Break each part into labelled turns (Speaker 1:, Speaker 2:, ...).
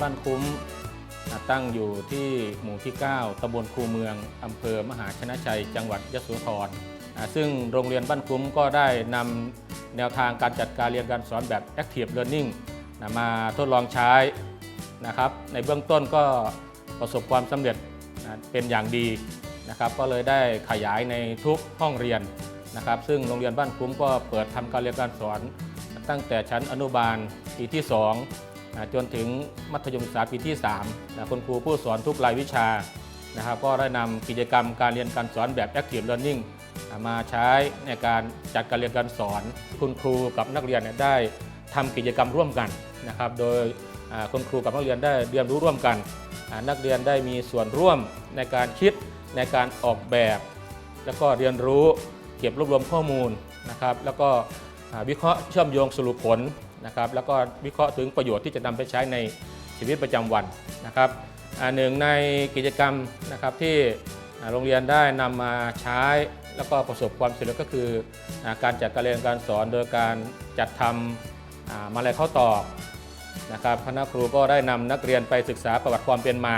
Speaker 1: บ้านคุ้ม ตั้งอยู่ที่หมู่ที่ 9ตำบลคูเมืองอำเภอมหาชนะชัย จังหวัดยะโสธรซึ่งโรงเรียนบ้านคุ้มก็ได้นำแนวทางการจัดการเรียนการสอนแบบ Active Learning มาทดลองใช้นะครับในเบื้องต้นก็ประสบความสำเร็จเป็นอย่างดีนะครับก็เลยได้ขยายในทุกห้องเรียนนะครับซึ่งโรงเรียนบ้านคุ้มก็เปิดทำการเรียนการสอน ตั้งแต่ชั้นอนุบาลปีที่ 2 จนถึงมัธยมศึกษาปีที่3นะคุณครูผู้สอนทุกรายวิชานะครับก็ได้นำกิจกรรมการเรียนการสอนแบบ Active Learning มาใช้ในการจัดการเรียนการสอน คุณครูกับนักเรียนได้ทำกิจกรรมร่วมกันนะครับโดยคุณครูกับนักเรียนได้เรียนรู้ร่วมกัน นักเรียนได้มีส่วนร่วมในการคิดในการออกแบบ แล้วก็เรียนรู้เก็บรวบรวมข้อมูลนะครับแล้วก็วิเคราะห์เชื่อมโยงสรุปผล นะครับแล้วก็วิเคราะห์ถึงประโยชน์ที่จะนำไปใช้ในชีวิตประจำวันนะครับหนึ่งในกิจกรรมนะครับที่โรงเรียนได้นำมาใช้แล้วก็ประสบความสำเร็จก็คือการจัดการเรียนการสอนโดยการจัดทำอ่ามาลัยข้อตอบนะครับคณะครูก็ได้นำนักเรียนไปศึกษาประวัติความเป็นมา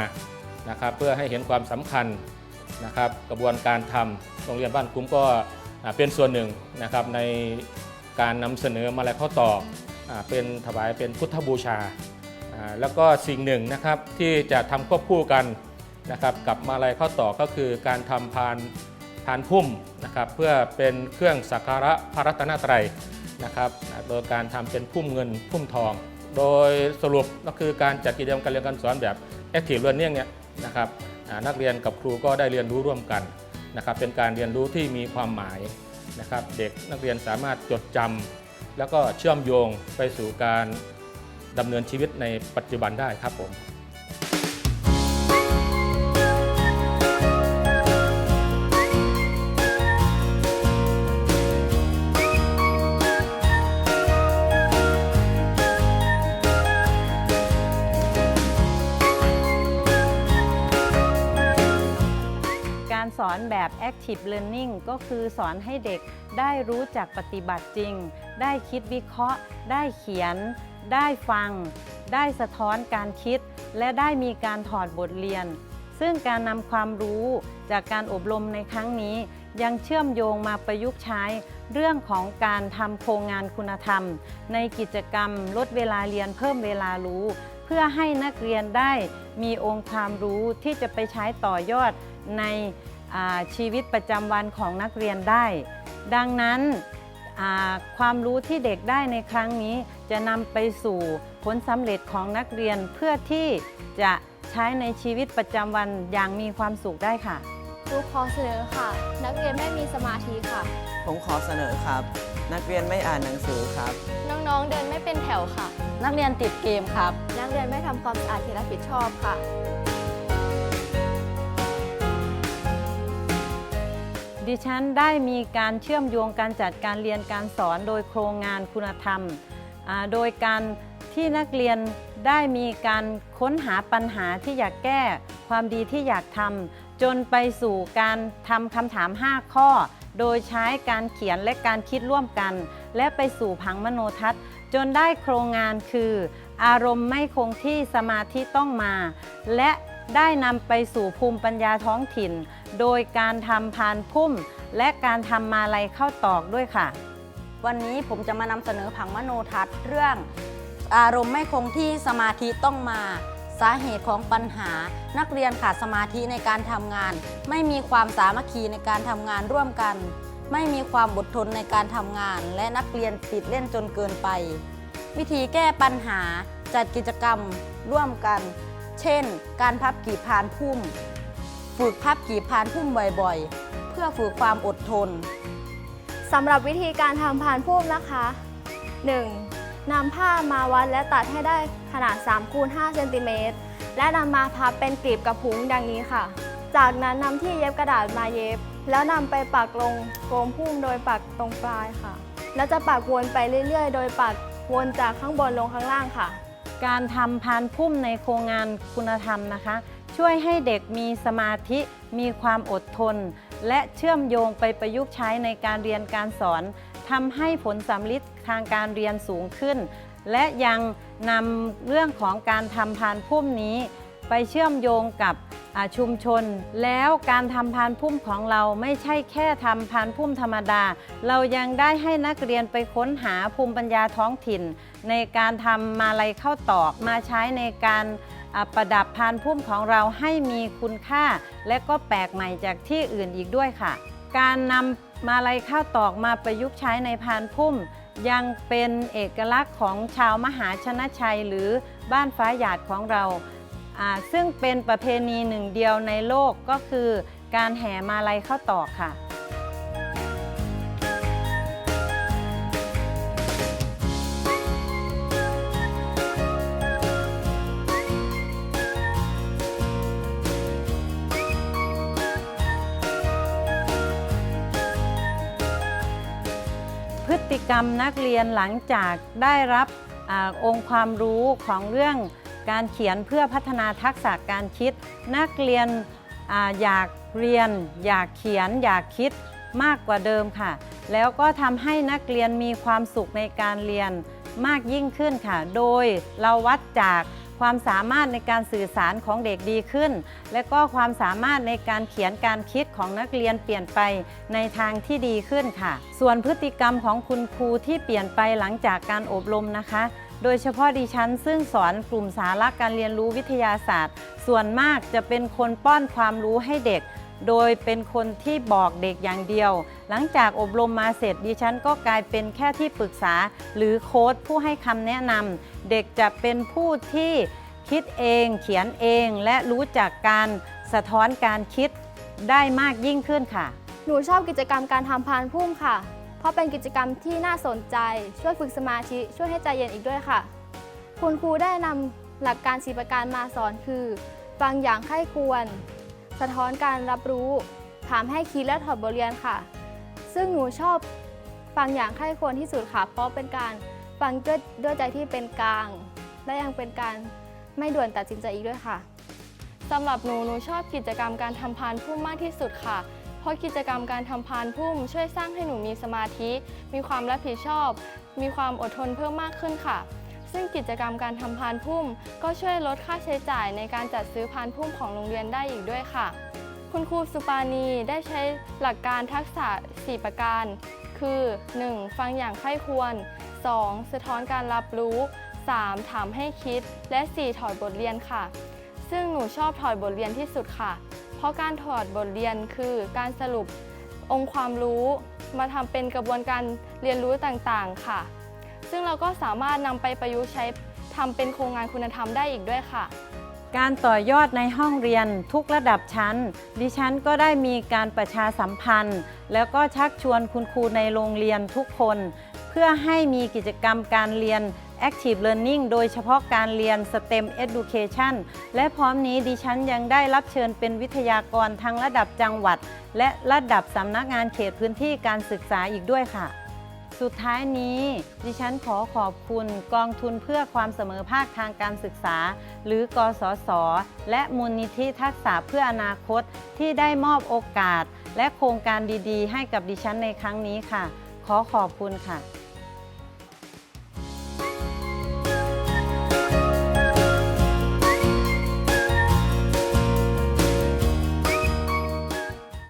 Speaker 1: นะครับเพื่อให้เห็นความสำคัญนะครับกระบวนการทำโรงเรียนบ้านคุ้มก็เป็นส่วนหนึ่งนะครับในการนำเสนอมาลัยข้อตออ่า เป็นถวายเป็นพุทธบูชา แล้วก็สิ่งหนึ่งนะครับที่จะทำควบคู่กันนะครับกับมาลัยข้อต่อก็คือการทำพานพานพุ่มนะครับเพื่อเป็นเครื่องสักการะพระรัตนตรัยนะครับโดยการทำเป็นพุ่มเงินพุ่มทอง โดยสรุปก็คือการจัดกิจกรรมการเรียนการสอนแบบ Active Learning เนี่ยนะครับนักเรียนกับครูก็ได้เรียนรู้ร่วมกันนะครับเป็นการเรียนรู้ที่มีความหมายนะครับเด็กนักเรียนสามารถจดจำ แล้วก็เชื่อมโยงไปสู่การดำเนินชีวิตในปัจจุบันได้ครับผม
Speaker 2: การสอนแบบ Active Learning ก็คือสอนให้เด็ก ได้รู้จักปฏิบัติจริง ได้คิดวิเคราะห์ ได้เขียน ได้ฟัง ได้สะท้อนการคิด และได้มีการถอดบทเรียน ซึ่งการนำความรู้จากการอบรมในครั้งนี้ ยังเชื่อมโยงมาประยุกต์ใช้ เรื่องของการทำโครงงานคุณธรรม ในกิจกรรมลดเวลาเรียนเพิ่มเวลารู้ เพื่อให้นักเรียนได้มีองค์ความรู้ที่จะไปใช้ต่อยอดในชีวิตประจำวันของนักเรียนได้ ดังนั้นอ่าความรู้ที่เด็กได้ในครั้งนี้ จะนำไปสู่ผลสำเร็จของนักเรียนเพื่อที่จะใช้ในชีวิตประจำวันอย่างมีความสุขได้ค่ะ
Speaker 3: ครูขอเสนอค่ะ นักเรียนไม่มีสมาธิค่ะ
Speaker 4: ผมขอเสนอครับ นักเรียนไม่อ่านหนังสือครับ
Speaker 3: น้องๆเดินไม่เป็นแถวค่ะ
Speaker 2: นักเรียนติดเกมครับ
Speaker 3: นักเรียนไม่ทำความสะอาดที่รับผิดชอบค่ะ
Speaker 2: ดิฉันได้มีการเชื่อมโยงการจัดการเรียนการสอนโดยโครงงานคุณธรรม โดยการที่นักเรียนได้มีการค้นหาปัญหาที่อยากแก้ ความดีที่อยากทำจนไปสู่การทำคำถาม 5 ข้อ โดยใช้การเขียนและการคิดร่วมกัน และไปสู่ผังมโนทัศน์จนได้โครงงานคือ อารมณ์ไม่คงที่สมาธิต้องมา และ ได้นำไปสู่ภูมิปัญญาท้องถิ่น โดยการทำพานพุ่ม และการทำมาลัยเข้าตอกด้วยค่ะ
Speaker 5: วันนี้ผมจะมานำเสนอผังมโนทัศน์เรื่อง อารมณ์ไม่คงที่สมาธิต้องมาสาเหตุของปัญหา นักเรียนขาดสมาธิในการทำงาน ไม่มีความสามัคคีในการทำงานร่วมกัน ไม่มีความอดทนในการทำงาน และนักเรียนติดเล่นจนเกินไป วิธีแก้ปัญหาจัดกิจกรรมร่วมกัน เช่น การพับกีบพานพุ่ม ฝึกพับกีบพานพุ่มบ่อยๆ เพื่อฝึกความอดทน
Speaker 3: สำหรับวิธีการทำพานพุ่มนะคะ 1. นำผ้ามาวัดและตัดให้ได้ขนาด3คูณ5เซนติเมตรและนำมาพับเป็นกลีบกับพุงดังนี้ค่ะ จากนั้นนำที่เย็บกระดาษมาเย็บ แล้วนำไปปักลงโคมพุ่มโดยปักตรงปลายค่ะ แล้วจะปักวนไปเรื่อยๆ โดยปักวนจากข้างบนลงข้างล่างค่ะ
Speaker 2: การทำพานพุ่มในโครงงานคุณธรรมนะคะ ช่วยให้เด็กมีสมาธิมีความอดทน และเชื่อมโยงไปประยุกต์ใช้ในการเรียนการสอนทำให้ผลสำลิดทางการเรียนสูงขึ้น และยังนำเรื่องของการทำพานพุ่มนี้ ไปเชื่อมโยงกับชุมชน แล้วการทำพานพุ่มของเราไม่ใช่แค่ทำพานพุ่มธรรมดา เรายังได้ให้นักเรียนไปค้นหาภูมิปัญญาท้องถิ่น ในการทำมาลัยเข้าวตอกมาใช้ในการประดับพานพุ่มของเราให้มีคุณค่า และก็แปลกใหม่จากที่อื่นอีกด้วยค่ะ การนำมาลัยข้าวตอกมาประยุกต์ใช้ในพานพุ่ม ยังเป็นเอกลักษณ์ของชาวมหาชนะชัยหรือบ้านฟ้าหยาดของเรา ซึ่งเป็นประเพณีหนึ่งเดียวในโลกก็คือการแห่มาลัยข้าวตอกค่ะ พฤติกรรมนักเรียนหลังจากได้รับอองค์ความรู้ของเรื่อง การเขียนเพื่อพัฒนาทักษะการคิด นักเรียนออยากเรียน อยากเขียน อยากคิดมากกว่าเดิมค่ะ แล้วก็ทำให้นักเรียนมีความสุขในการเรียนมากยิ่งขึ้นค่ะ โดยเราวัดจากความสามารถในการสื่อสารของเด็กดีขึ้น และก็ความสามารถในการเขียนการคิดของนักเรียนเปลี่ยนไปในทางที่ดีขึ้นค่ะ ส่วนพฤติกรรมของคุณครูที่เปลี่ยนไปหลังจากการอบรมนะคะ โดยเฉพาะดิฉันซึ่งสอนกลุ่มสาระการเรียนรู้วิทยาศาสตร์ ส่วนมากจะเป็นคนป้อนความรู้ให้เด็ก โดยเป็นคนที่บอกเด็กอย่างเดียว หลังจากอบรมมาเสร็จดิฉันก็กลายเป็นแค่ที่ปรึกษา หรือโค้ดผู้ให้คำแนะนำเด็กจะเป็นผู้ที่คิดเองเขียนเองและรู้จักการสะท้อนการคิดได้มากยิ่งขึ้นค่ะ
Speaker 3: หนูชอบกิจกรรมการทำพานพุ่มค่ะ เพราะเป็นกิจกรรมที่น่าสนใจ ช่วยฝึกสมาธิช่วยให้ใจเย็นอีกด้วยค่ะ คุณครูได้นำหลักการสีประการมาสอนคือ ฟังอย่างใคร่ควร สะท้อนการรับรู้ ถามให้คิดและถอดบทเรียนค่ะ ซึ่งหนูชอบฟังอย่างใคร่ควรที่สุดค่ะ เพราะเป็นการฟังด้วยด้วยใจที่เป็นกลาง และยังเป็นการไม่ด่วนตัดสินใจอีกด้วยค่ะ
Speaker 6: สำหรับหนูหนูชอบกิจกรรมการทำพานพุ่มมากที่สุดค่ะ เพราะกิจกรรมการทำพานพุ่ม ช่วยสร้างให้หนูมีสมาธิ มีความรับผิดชอบ มีความอดทนเพิ่มมากขึ้นค่ะ ซึ่งกิจกรรมการทำพานพุ่ม ก็ช่วยลดค่าใช้จ่ายในการจัดซื้อพานพุ่มของโรงเรียนได้อีกด้วยค่ะ คุณครูสุปานีได้ใช้หลักการทักษะ 4 ประการ คือ 1. ฟังอย่างใคร่ควร 2. สะท้อนการรับรู้ 3. ถามให้คิด และ 4. ถอดบทเรียนค่ะ ซึ่งหนูชอบถอดบทเรียนที่สุดค่ะ เพราะการถอดบทเรียนคือการสรุปองค์ความรู้มาทำเป็นกระบวนการเรียนรู้ต่างๆ ค่ะ ซึ่งเราก็สามารถนำไปประยุกต์ใช้ทำเป็นโครงงานคุณธรรมได้อีกด้วยค่ะ
Speaker 2: การต่อยอดในห้องเรียนทุกระดับชั้น ดิฉันก็ได้มีการประชาสัมพันธ์ แล้วก็ชักชวนคุณครูในโรงเรียนทุกคน เพื่อให้มีกิจกรรมการเรียน Active Learning โดยเฉพาะการเรียน STEM Education และพร้อมนี้ดิฉันยังได้รับเชิญเป็นวิทยากรทั้งระดับจังหวัด และระดับสำนักงานเขตพื้นที่การศึกษาอีกด้วยค่ะ สุดท้ายนี้ ดิฉันขอขอบคุณกองทุนเพื่อความเสมอภาคทางการศึกษา หรือกสศและมูลนิธิทักษะเพื่ออนาคตที่ได้มอบโอกาส และโครงการดีๆ ให้กับดิฉันในครั้งนี้ค่ะ ขอขอบคุณค่ะ